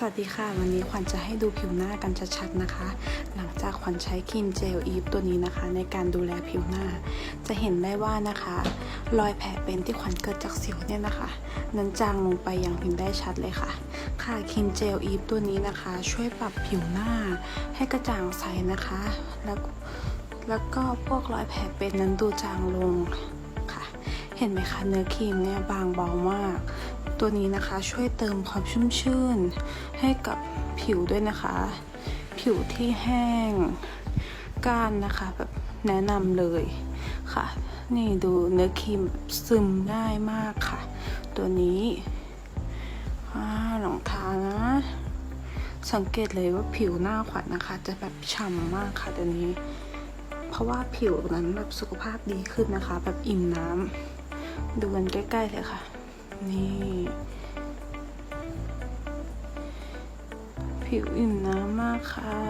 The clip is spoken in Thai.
สวัสดีค่ะ วันนี้ขวัญจะให้ดูผิวหน้ากันชัดๆนะคะ หลังจากขวัญใช้ครีมเจลอีฟตัวนี้นะคะ ในการดูแลผิวหน้า จะเห็นได้ว่านะคะ รอยแผลเป็นที่ขวัญเกิดจากสิวเนี่ยนะคะ นั้นจางลงไปอย่างเห็นได้ชัดเลยค่ะ ค่ะครีมเจลอีฟตัวนี้นะคะ ช่วยปรับผิวหน้า ให้กระจ่างใสนะคะ แล้วแล้วก็พวกรอยแผลเป็นนั้นดูจางลงค่ะ เห็นไหมคะเนื้อครีมเนี่ยบางเบามาก ตัวนี้นะคะช่วยเติมความชุ่มชื่น ให้กับผิวด้วยนะคะ ผิวที่แห้งก้านนะคะแบบแนะนำเลยค่ะ นี่ดูเนื้อครีมซึมง่ายมากค่ะ ตัวนี้ลองทานะ สังเกตเลยว่าผิวหน้าขวัญนะคะ จะแบบฉ่ำมากค่ะตัวนี้ เพราะว่าผิวนั้นแบบสุขภาพดีขึ้นนะคะ แบบอิ่มน้ำดูกันใกล้ๆเลยค่ะ นี่ ผิวอิ่มน้ำมากค่ะ